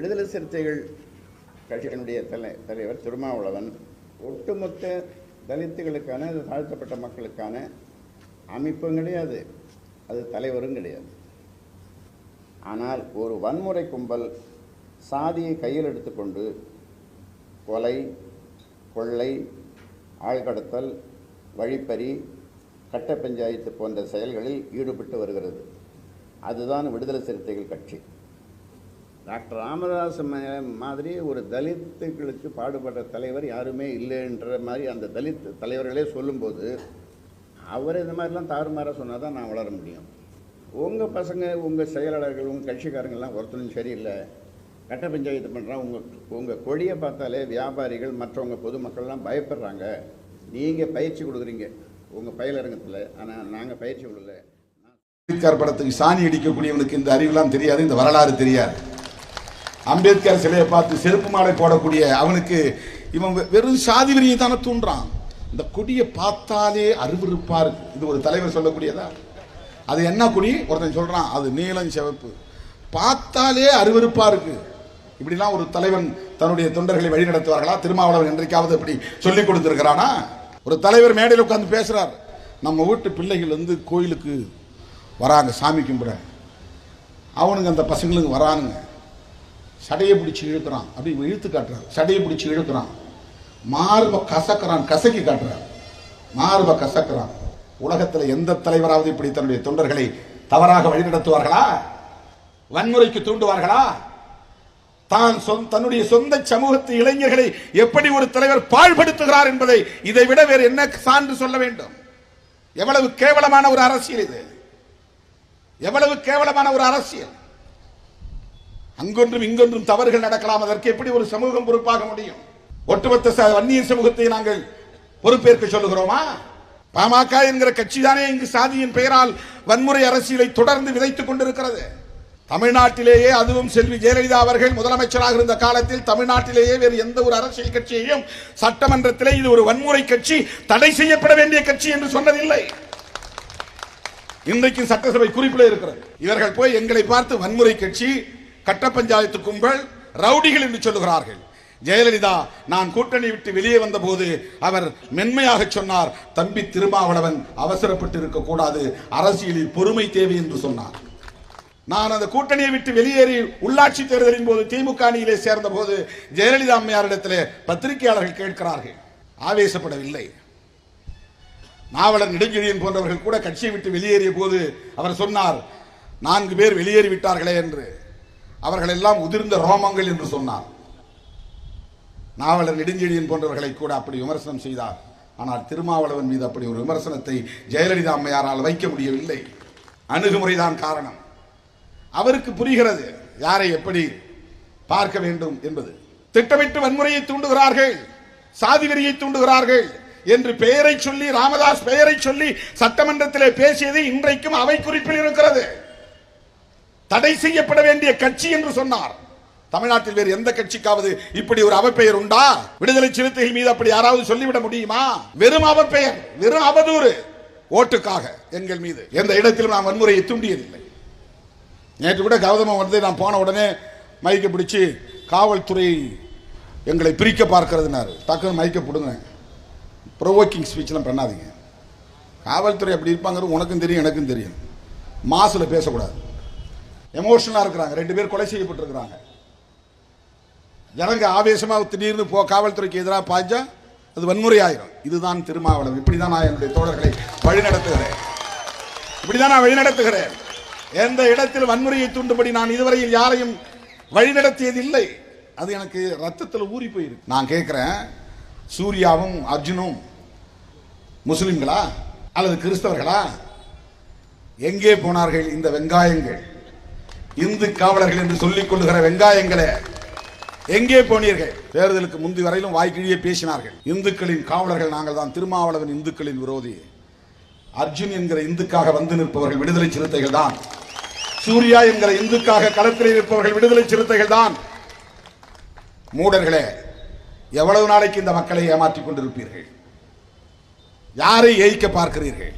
விடுதலை சிறுத்தைகள் கட்சியினுடைய தலை தலைவர் திருமாவளவன் ஒட்டுமொத்த தலித்துகளுக்கான தாழ்த்தப்பட்ட மக்களுக்கான அமைப்பும் கிடையாது. அது தலைவரும் கிடையாது. ஆனால் ஒரு வன்முறை கும்பல் சாதியை கையில் எடுத்துக்கொண்டு கொலை கொள்ளை ஆழ்கடத்தல் வழிப்பறி கட்ட பஞ்சாயத்து போன்ற செயல்களில் ஈடுபட்டு வருகிறது. அதுதான் விடுதலை சிறுத்தைகள் கட்சி. டாக்டர் ராமதாஸ் மாதிரி ஒரு தலித்துகளுக்கு பாடுபட்ட தலைவர் யாருமே இல்லைன்ற மாதிரி அந்த தலித் தலைவர்களே சொல்லும்போது அவர் இந்த மாதிரிலாம் தாறுமாறாக சொன்னால் தான் நான் வளர முடியும். உங்கள் பசங்க உங்கள் செயலாளர்கள் உங்கள் கட்சிக்காரங்கள்லாம் ஒருத்தரும் சரியில்லை. கட்ட பஞ்சாயத்து பண்ணுறான் உங்கள் உங்கள் கொடியை பார்த்தாலே வியாபாரிகள் மற்றவங்க பொதுமக்கள்லாம் பயப்படுறாங்க. நீங்கள் பயிற்சி கொடுக்குறீங்க. உங்கள் பயிலரங்கத்தில் ஆனால் நாங்கள் பயிற்சி கொடுக்கல. படத்துக்கு சாணி அடிக்கக்கூடியவனுக்கு இந்த அறிவுலாம் தெரியாது இந்த வரலாறு தெரியாது. அம்பேத்கர் சிலையை பார்த்து செருப்பு மாலை போடக்கூடிய அவனுக்கு இவன் வெ- வெறும் சாதி வெறியை தானே தூண்டுறான். இந்த கொடியை பார்த்தாலே அருவருப்பா இருக்கு. இது ஒரு தலைவர் சொல்லக்கூடியதா? அது என்ன கொடி? ஒருத்தன் சொல்கிறான் அது நீளம் சிவப்பு. பார்த்தாலே அருவருப்பா இருக்கு. இப்படிலாம் ஒரு தலைவன் தன்னுடைய தொண்டர்களை வழிநடத்துவார்களா? திருமாவளவன் என்றைக்காவது இப்படி சொல்லி கொடுத்துருக்கிறானா? ஒரு தலைவர் மேடையில் உட்காந்து பேசுகிறார் நம்ம வீட்டு பிள்ளைகள் வந்து கோயிலுக்கு வராங்க சாமி கும்பிட. அவனுங்க அந்த பசங்களுக்கு வரானுங்க. சடையை பிடிச்சி இழுக்கிறான். அப்படி இழுத்து காட்டுறான். சடையை பிடிச்சி இழுக்கிறான். மார்பை கசக்கிறான் கசக்கி காட்டுறான். மார்பை கசக்கிறான். உலகத்தில் எந்த தலைவராவது இப்படி தன்னுடைய தொண்டர்களை தவறாக வழிநடத்துவார்களா? வன்முறைக்கு தூண்டுவார்களா? தான் சொந்த- தன்னுடைய சொந்த சமூகத்து இளைஞர்களை எப்படி ஒரு தலைவர் பாழ்படுத்துகிறார் என்பதை இதை விட வேறு என்ன சான்று சொல்ல வேண்டும்? எவ்வளவு கேவலமான ஒரு அரசியல் இது. எவ்வளவு கேவலமான ஒரு அரசியல். அங்கொன்றும் இங்கொன்றும் தவறுகள் நடக்கலாம். அதற்கு எப்படி ஒரு சமூகம் பொறுப்பாக முடியும்? ஒட்டுமொத்த ச- வன்னிய சமூகத்தை நாங்கள் பொறுப்பேற்க சொல்லுகிறோமா? பாமக என்கிற கட்சி தானே இங்கு சாதியின் பெயரால் வன்முறை அரசியலை தொடர்ந்து விதைத்துக் கொண்டிருக்கிறது. தமிழ்நாட்டிலேயே அதுவும் செல்வி ஜெயலலிதா அவர்கள் முதலமைச்சராக இருந்த காலத்தில் தமிழ்நாட்டிலேயே வேறு எந்த ஒரு அரசியல் கட்சியையும் சட்டமன்றத்திலே இது ஒரு வன்முறை கட்சி தடை செய்யப்பட வேண்டிய கட்சி என்று சொன்னதில்லை. இன்றைக்கும் சட்டசபை குறிப்பில் இருக்கிறது. இவர்கள் போய் எங்களை பார்த்து வன்முறை கட்சி கட்ட பஞ்சாயத்து கும்பல் ரவுடிகள் என்று சொல்லுகிறார்கள். ஜெயலலிதா நான் கூட்டணி விட்டு வெளியே வந்தபோது அவர் மென்மையாக சொன்னார். தம்பி திருமாவளவன் அவசரப்பட்டு இருக்கக்கூடாது அரசியலில் பொறுமை தேவை என்று சொன்னார். நான் அந்த கூட்டணியை விட்டு வெளியேறி உள்ளாட்சி தேர்தலின் போது திமுக அணியிலே சேர்ந்த போது ஜெயலலிதா அம்மையாரிடத்திலே பத்திரிகையாளர்கள் கேட்கிறார்கள். ஆவேசப்படவில்லை. நாவலர் நெடுஞ்செழியன் போன்றவர்கள் கூட கட்சியை விட்டு வெளியேறிய போது அவர் சொன்னார் நான்கு பேர் வெளியேறி விட்டார்களே என்று. அவர்கள் எல்லாம் உதிர்ந்த ரோமங்கள் என்று சொன்னார். நாவலர் நெடுஞ்செழியன் போன்றவர்களை கூட அப்படி விமர்சனம் செய்தார். ஆனால் திருமாவளவன் மீது அப்படி ஒரு விமர்சனத்தை ஜெயலலிதா அம்மையாரால் வைக்க முடியவில்லை. அணுகுமுறைதான் காரணம். அவருக்கு புரிகிறது யாரை எப்படி பார்க்க வேண்டும் என்பது. திட்டமிட்டு வன்முறையை தூண்டுகிறார்கள் சாதி வெறியை தூண்டுகிறார்கள் என்று பெயரை சொல்லி ராமதாஸ் பெயரை சொல்லி சட்டமன்றத்திலே பேசியது இன்றைக்கும் அவை குறிப்பில் இருக்கிறது. தடை செய்யப்பட வேண்டிய கட்சி என்று சொன்னார். தமிழ்நாட்டில் வேறு எந்த கட்சிக்காவது இப்படி ஒரு அவப்பெயர் உண்டா? விடுதலை சிறுத்தைகள் மீது அப்படி யாராவது சொல்லிவிட முடியுமா? வெறும் அவப்பெயர் வெறும் அவதூறு. ஓட்டுக்காக எங்கள் மீது. எந்த இடத்திலும் நான் வன்முறையை தூண்டியதில்லை. நேற்று கூட கௌதமம் வந்து நான் போன உடனே மைக்கை பிடிச்சி காவல்துறை எங்களை பிரிக்க பார்க்கறதுனாரு. டக்குன்னு மைக்கை பிடுங்க. ப்ரொவோக்கிங் ஸ்பீச்லாம் பண்ணாதீங்க. காவல்துறை அப்படி இருப்பாங்கிறது உனக்கும் தெரியும் எனக்கும் தெரியும். மாசில் பேசக்கூடாது. எமோஷனலாக இருக்கிறாங்க. ரெண்டு பேர் கொலை செய்யப்பட்டிருக்கிறாங்க. ஜனங்க ஆவேசமாக திடீர்னு போ காவல்துறைக்கு எதிராக பாய்ஞ்சா அது வன்முறை ஆயிரும். இதுதான் திருமாவளம் இப்படி தான் நான் என்னுடைய தோழர்களை வழிநடத்துகிறேன். இப்படிதான் நான் வழிநடத்துகிறேன். எந்த இடத்தில் வன்முறையை தூண்டும்படி நான் இதுவரையில் யாரையும் வழிநடத்தியதில்லை. அது எனக்கு ரத்தத்தில் ஊறி போயிருக்கு. நான் கேட்குறேன் சூர்யாவும் அர்ஜுனும் முஸ்லிம்களா? அல்லது கிறிஸ்தவர்களா? எங்கே போனார்கள் இந்த வெங்காயங்கள்? இந்து காவலர்கள் என்று சொல்லிக் கொள்ளுகிற வெங்காயங்களே எங்கே போனீர்கள்? தேர்தலுக்கு முந்தி வரையிலும் வாய்க்கிழியே பேசினார்கள். இந்துக்களின் காவலர்கள் நாங்கள் தான். திருமாவளவன் இந்துக்களின் விரோதி. அர்ஜுன் என்கிற இந்துக்காக வந்து நிற்பவர்கள் விடுதலை சிறுத்தைகள் தான். சூர்யா என்கிற இந்துக்காக களத்தில் இருப்பவர்கள் விடுதலை சிறுத்தைகள் தான். மூடர்களே எவ்வளவு நாளைக்கு இந்த மக்களை ஏமாற்றிக் கொண்டிருப்பீர்கள்? யாரை ஏய்க்க பார்க்கிறீர்கள்?